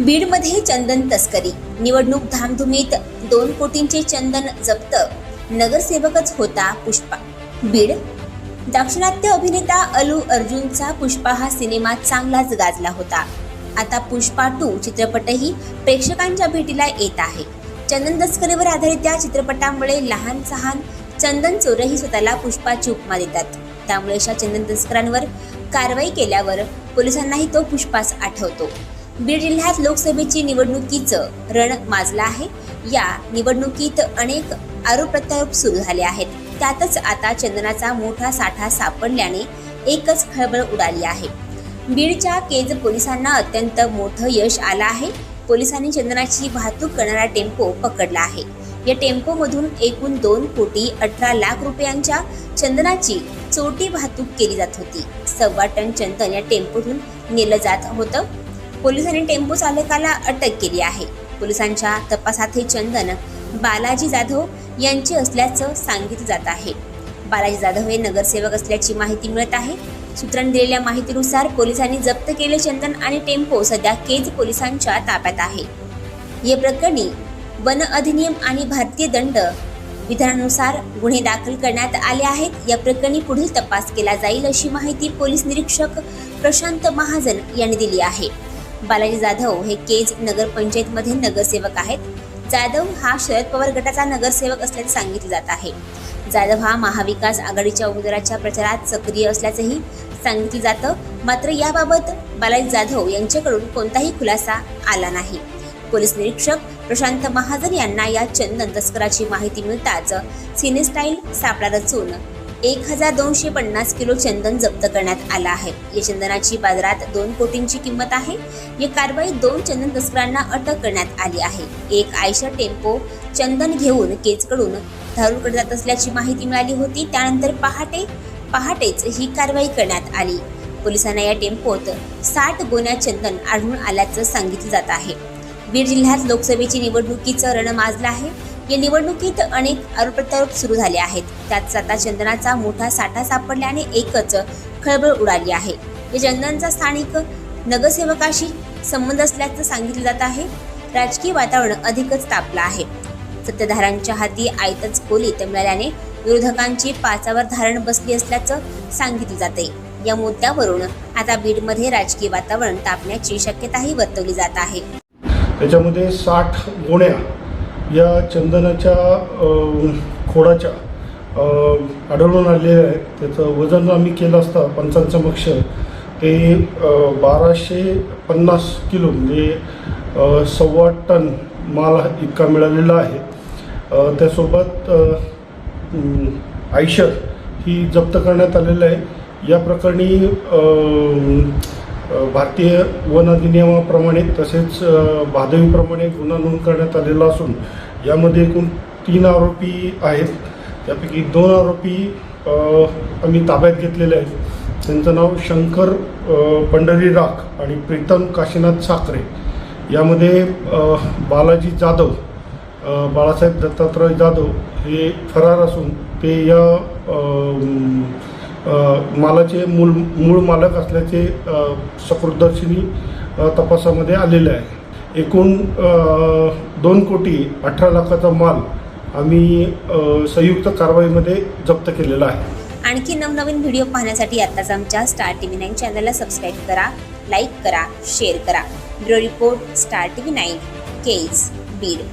बीडमध्ये चंदन तस्करी. निवडणूक धामधुमीत दोन कोटींचे चंदन जप्त. नगरसेवकच होता पुष्पा. बीड? दाक्षिणात्य अभिनेता अलू अर्जुनचा पुष्पा हा सिनेमा चांगलाच गाजला होता. आता पुष्पा टू चित्रपटही प्रेक्षकांच्या भेटीला येत आहे. चंदन तस्करीवर आधारित या चित्रपटामुळे लहान सहान चंदन चोरही स्वतःला पुष्पाची उपमा देतात. त्यामुळे अशा चंदन तस्करांवर कारवाई केल्यावर पोलिसांनाही तो पुष्पाच आठवतो. बीड जिल्ह्यात लोकसभेची निवडणुकीचं रण माजलं आहे. या निवडणुकीत अनेक आरोप प्रत्यारोप सुरू झाले आहेत. त्यातच आता चंदनाचा मोठा साठा सापडल्याने एकच खळबळ उडाली आहे. बीडच्या केज पोलिसांना अत्यंत मोठं यश आलं आहे. पोलिसांनी चंदनाची वाहतूक करणारा टेम्पो पकडला आहे. या टेम्पोमधून एकूण दोन कोटी अठरा लाख रुपयांच्या चंदनाची चोटी वाहतूक केली जात होती. सव्वा टन चंदन या टेम्पोतून नेलं जात होतं. पोलिसांनी टेम्पो चालकाला अटक केली आहे. पोलिसांच्या तपासात हे चंदन बालाजी जाधव यांचे असल्याचं सांगितलं जात आहे. बालाजी जाधव हे नगरसेवक असल्याची माहिती मिळत आहे. सूत्रांनी दिलेल्या माहितीनुसार पोलिसांनी जप्त केले चंदन आणि टेम्पो सध्या केज पोलिसांच्या ताब्यात आहे. या प्रकरणी वन अधिनियम आणि भारतीय दंड विधानानुसार गुन्हे दाखल करण्यात आले आहेत. या प्रकरणी पुढील तपास केला जाईल अशी माहिती पोलीस निरीक्षक प्रशांत महाजन यांनी दिली आहे. बालाजी जाधव हे केज नगरपंचायतमध्ये नगरसेवक आहेत. जाधव हा शरद पवार गटाचा नगरसेवक असल्याचे सांगितले जात आहे. जाधव हा महाविकास आघाडीच्या उमेदवाराच्या प्रचारात सक्रिय असल्याचंही सांगितलं जातं. मात्र याबाबत बालाजी जाधव यांच्याकडून कोणताही खुलासा आला नाही. पोलीस निरीक्षक प्रशांत महाजन यांना या चंदन तस्कराची माहिती मिळताच सिनेस्टाईल सापळा रचून एक हजार दोनशे पन्नास किलो चंदन जप्त करण्यात आलं आहे. या चंदनाची बाजारात दोन कोटींची किंमत आहे. या कारवाईत दोन चंदन तस्करांना अटक करण्यात आली आहे. एक आयशर टेम्पो चंदन घेऊन केजकडून धारूरकडे जात असल्याची माहिती मिळाली होती. त्यानंतर पहाटे पहाटेच ही कारवाई करण्यात आली. पोलिसांना या टेम्पोत साठ गोण्या चंदन आढळून आल्याचं सांगितलं जात आहे. बीड जिल्ह्यात लोकसभेची निवडणुकीचं रण माजलं आहे. या निवडणुकीत अनेक आरोप प्रत्यारोप सुरू झाले आहेत. त्यात आता चंदनाचा मोठा साठा सापडल्याने एकच खळबळ उडाली आहे. या चंदनचा स्थानिक नगरसेवकाशी संबंध असल्याचं सांगितलं जात आहे. राजकीय वातावरण अधिकच तापलं आहे. सत्ताधाऱ्यांच्या हाती आयतच खोलीत मिळाल्याने विरोधकांची पाचावर धारण बसली असल्याचं सांगितलं जाते या मुद्द्यावरून आता बीडमध्ये राजकीय वातावरण तापण्याची शक्यताही वर्तवली जात आहे. त्याच्यामध्ये साठ गुण्या या चंदनाच्या खोडाच्या आढळून आलेल्या आहेत त्याचं वजन आम्ही केलं असता पंचांसमक्ष. ते बाराशे पन्नास किलो म्हणजे सव्वा टन माल इतका मिळालेला आहे. त्यासोबत आयशर ही जप्त करण्यात आलेलं आहे. या प्रकरणी भारतीय वन अधिनियमाप्रमाणे तसेच बाधवीप्रमाणे भादवीप्रमाणे गुन्हा नोंद करण्यात आलेला असून यामध्ये एकूण तीन आरोपी आहेत. त्यापैकी दोन आरोपी आम्ही ताब्यात घेतलेले आहेत. त्यांचं नाव शंकर पंढरी राख आणि प्रीतम काशीनाथ साखरे. यामध्ये बालाजी जाधव बाळासाहेब दत्तात्रय जाधव हे फरार असून ते या मालाचे मूळ मूळ मालक असल्याचे अ, सकृतदर्शिनी तपासामध्ये आलेले आहे. एकूण दोन कोटी अठरा लाखाचा माल आम्ही संयुक्त कारवाईमध्ये जप्त केलेला आहे. आणखी नवनवीन व्हिडिओ पाहण्यासाठी आत्ताच आमच्या स्टार टी व्ही नाईन चॅनलला सबस्क्राईब करा लाईक करा शेअर करा. Bureau report star T V nine Kaij Beed.